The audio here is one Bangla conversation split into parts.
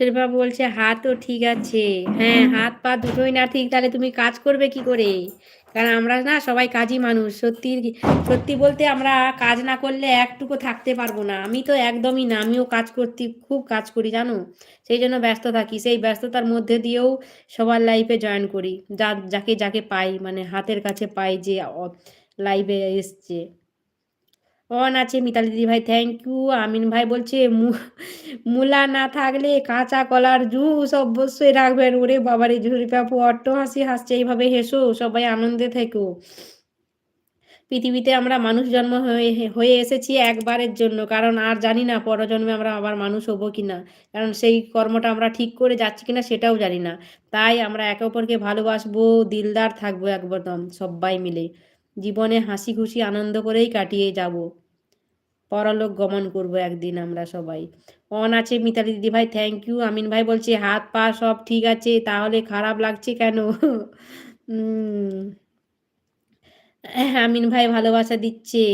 শরীফবাবু বলছে হাতও ঠিক আছে। হ্যাঁ হাত পা দুটোই না ঠিক, তাহলে তুমি কাজ করবে কি করে? কারণ আমরা না সবাই কাজই মানুষ, সত্যি সত্যি বলতে আমরা কাজ না করলে একটুকু থাকতে পারব না। আমি তো একদমই না, আমিও কাজ করতে, খুব কাজ করি, জানো? সেই জন্য ব্যস্ত থাকি, সেই ব্যস্ততার মধ্যে দিয়েও সবার লাইফে জয়েন করি। যা, যাকে যাকে পাই মানে হাতের কাছে পাই যে লাইভে এসছে। অন আছে মিতালি দিদি ভাই থ্যাংক ইউ আমিন ভাই বলছে মূলা না থাকলে কাঁচা কলার জুস অবশ্যই রাখবেন। ওরে বাবারে ঝুরি পাপু অট্ট হাসি হাসছে, এইভাবে হেসো, সবাই আনন্দে থেকো। পৃথিবীতে আমরা মানুষ জন্ম হয়ে এসেছি একবারের জন্য, কারণ আর জানি না পরজন্মে আমরা আবার মানুষ হব কি না কারণ সেই কর্মটা আমরা ঠিক করে যাচ্ছি কিনা সেটাও জানি না। তাই আমরা একে অপরকে ভালোবাসবো, দিলদার থাকব একদম সবাই মিলে। জীবনে হাসি খুশি আনন্দ করেই কাটিয়ে যাব। পরলোক গমন করব একদিন আমরা সবাই। অন আছে মিতালি দিদি ভাই থ্যাংক ইউ আমিন ভাই বলছে, হাত পা সব ঠিক আছে, তাহলে খারাপ লাগছে কেন? আমিন ভাই ভালোবাসা দিচ্ছে।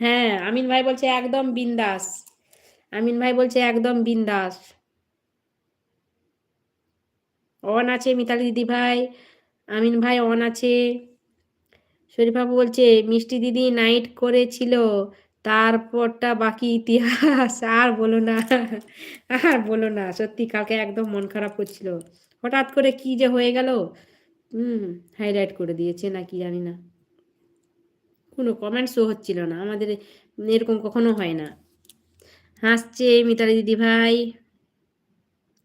হ্যাঁ আমিন ভাই বলছে, একদম বিন্দাস। আমিন ভাই বলছে, একদম বিন্দাস। অন আছে মিতালি দিদি ভাই, আমিন ভাই অন আছে। শরীফাবু বলছে, মিষ্টি দিদি নাইট করেছিল, তারপরটা বাকি ইতিহাস, আর বলো না, আর বলো না। সত্যি কালকে একদম মন খারাপ করছিল। হঠাৎ করে কি যে হয়ে গেল, হুম হাইলাইট করে দিয়েছে না কি জানি না। কোনো কমেন্টসও হচ্ছিল না, আমাদের এরকম কখনো হয় না। হাসছে মিতালি দিদি ভাই,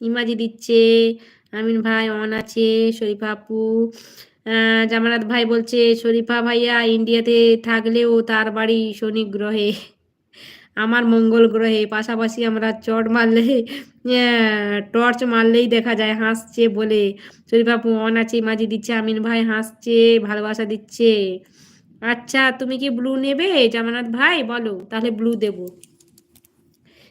ইমাজি দিচ্ছে আমিন ভাই অন আছে, শরীফা আপু। জামানাত ভাই বলছে, শরীফা ভাইয়া ইন্ডিয়াতে থাকলেও তার বাড়ি শনি গ্রহে, আমার মঙ্গল গ্রহে। পাশাপাশি আমরা চট মারলে টর্চ মারলেই দেখা যায়, হাসছে বলে। শরীফা আপু অন আছে, মাঝি দিচ্ছে, আমিন ভাই হাসছে, ভালোবাসা দিচ্ছে। আচ্ছা তুমি কি ব্লু নেবে? জামানাত ভাই, বলো, তাহলে ব্লু দেবো।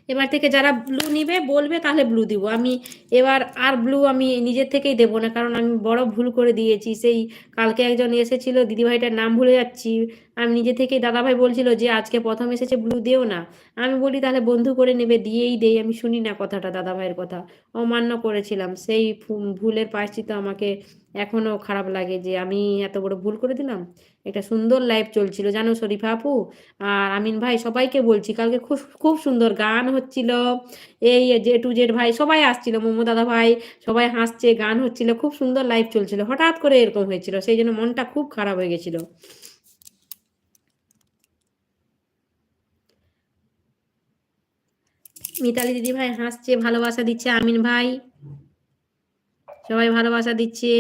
এবার থেকে যারা ব্লু নিবে, বলবে তাহলে ব্লু দিব। আমি এবার আর ব্লু আমি নিজের থেকেই দেবো না, কারণ আমি বড় ভুল করে দিয়েছি। সেই কালকে একজন এসেছিল, দিদিভাইটার নাম ভুলে যাচ্ছি। আমি নিজে থেকেই দাদাভাই বলছিল যে, আজকে প্রথম এসেছে ব্লু দিও না। আমি বলি, তাহলে বন্ধু করে নেবে, দিয়েই দেই। আমি শুনি না কথাটা দাদাভাইয়ের কথা। অমান্য করেছিলাম। সেই ভুলের পায়চিত আমাকে এখনও খারাপ লাগে যে, আমি এত বড় ভুল করে দিলাম। একটা সুন্দর লাইভ চলছিল, জানো শরীফা আপু? আর আমিন ভাই সবাইকে বলছি, কালকে খুব খুব সুন্দর গান হচ্ছিল। এই জে টু জেড ভাই সবাই আসছিল, মোমো দাদা ভাই সবাই হাসছে, গান হচ্ছিল, খুব সুন্দর লাইভ চলছিল। হঠাৎ করে এরকম হয়েছিল, সেই জন্য মনটা খুব খারাপ হয়ে গেছিল। মিতালি দিদি ভাই হাসছে, ভালোবাসা দিচ্ছে আমিন ভাই। সবাই ভালোবাসা দিচ্ছে,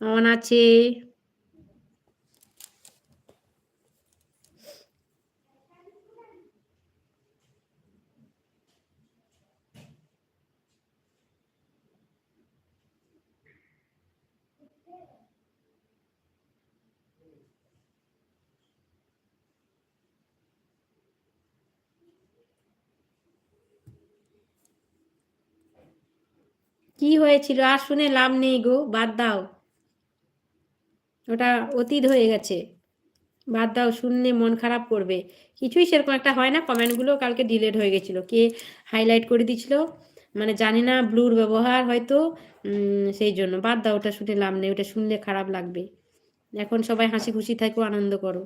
অন আছে। কি হয়েছিল? আর শুনে লাভ নেই গো, বাদ দাও। ওটা অতীত হয়ে গেছে। বাদ দাও, শুনলে মন খারাপ করবে। কিছুই সেরকম একটা হয় না কমেন্টগুলো কালকে ডিলেট হয়ে গেছিল। কে হাইলাইট করে দিছিল মানে জানি না ব্লুর ব্যবহার হয়তো সেই জন্য। বাদ দাও, ওটা শুনে লাভ নেই, ওটা শুনলে খারাপ লাগবে। এখন সবাই হাসি খুশি থাকো, আনন্দ করো।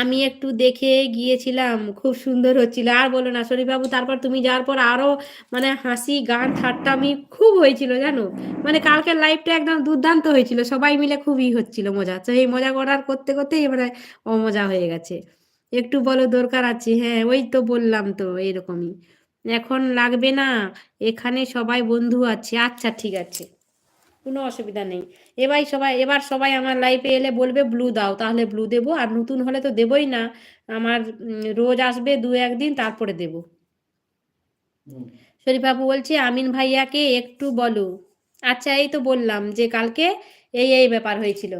আমি একটু দেখে গিয়েছিলাম, খুব সুন্দর হচ্ছিল। আর বলো না শরীফবাবু তারপর তুমি যাওয়ার পর আরও মানে হাসি, গান, ঠাট্টা, আমি খুব হয়েছিল, জানো? মানে কালকের লাইফটা একদম দুর্দান্ত হয়েছিল। সবাই মিলে খুবই হচ্ছিল মজা। তো এই মজা করার করতে করতে এবারে অমজা হয়ে গেছে। একটু বলো, দরকার আছে? হ্যাঁ ওই তো বললাম তো, এইরকমই। এখন লাগবে না। এখানে সবাই বন্ধু আছে। আচ্ছা ঠিক আছে। কোনো অসুবিধা নেই। এবার সবাই এবার সবাই আমার লাইফে এলে বলবে ব্লু দাও। তাহলে ব্লু দেবো। আর নতুন হলে তো দেবই না। আমার রোজ আসবে দু একদিন তারপরে দেব। শরীফাবু বলছে আমিন ভাইয়াকে একটু বলো। আচ্ছা এই তো বললাম যে কালকে এই এই ব্যাপার হয়েছিল।